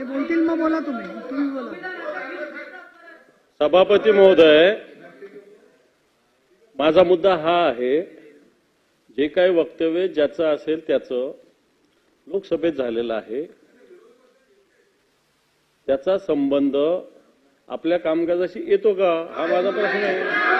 ते बोलतील मग बोला तुम्ही. तुम्ही बोला. सभापती महोदय माझा मुद्दा हा आहे जे काही वक्तव्य ज्याचं असेल त्याचं लोकसभेत झालेलं आहे त्याचा संबंध आपल्या कामकाजाशी येतो का? हा माझा प्रश्न आहे.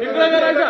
इकडे करायचा